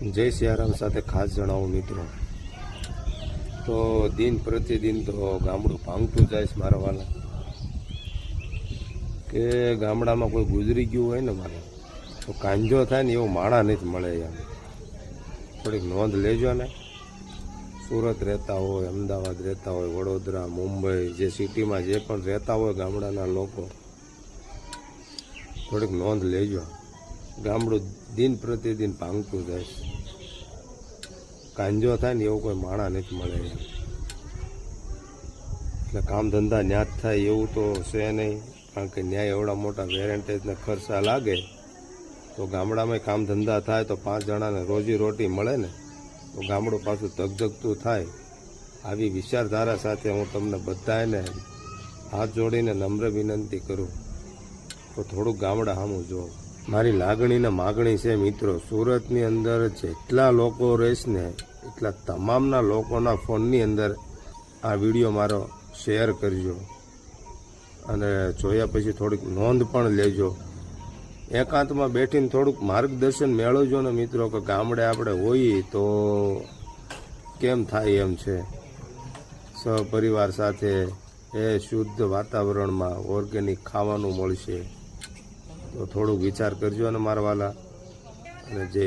જય સિયારામ સાથે ખાસ જણાવું મિત્રો. તો દિન પ્રતિદિન તો ગામડું ભાંગતું જાય છે મારા વાલા. કે ગામડામાં કોઈ ગુજરી ગયું હોય ને મારે, તો કાંજો થાય ને એવો માણા નથી મળે એમ. થોડીક નોંધ લેજો ને. સુરત રહેતા હોય, અમદાવાદ રહેતા હોય, વડોદરા, મુંબઈ, જે સિટીમાં જે પણ રહેતા હોય ગામડાના લોકો, થોડીક નોંધ લેજો. ગામડું દિન પ્રતિદિન ભાંગતું જાય કાંજો થાય ને એવું કોઈ માણા નથી મળે. એટલે કામ ધંધા ન્યાજ થાય એવું તો છે નહીં. કારણ કે ન્યાય એવડા મોટા વેરેન્ટેજને ખર્ચા લાગે. તો ગામડામાં કામ ધંધા થાય તો પાંચ જણાને રોજી રોટી મળે ને, તો ગામડું પાછું ધગધગતું થાય. આવી વિચારધારા સાથે હું તમને બધાને હાથ જોડીને નમ્ર વિનંતી કરું. તો થોડુંક ગામડા સામું જો મારી લાગણી ને માગણી છે મિત્રો, સુરતની અંદર જેટલા લોકો રહેશ ને એટલા તમામના લોકોના ફોનની અંદર આ વીડિયો મારો શેર કરજો. અને જોયા પછી થોડીક નોંધ પણ લેજો. એકાંતમાં બેઠીને થોડુંક માર્ગદર્શન મેળવજો ને મિત્રો, કે ગામડે આપણે હોઈએ તો કેમ થાય એમ છે. સહપરિવાર સાથે એ શુદ્ધ વાતાવરણમાં ઓર્ગેનિક ખાવાનું મળશે. તો થોડુંક વિચાર કરજો અને મારવાલા અને જય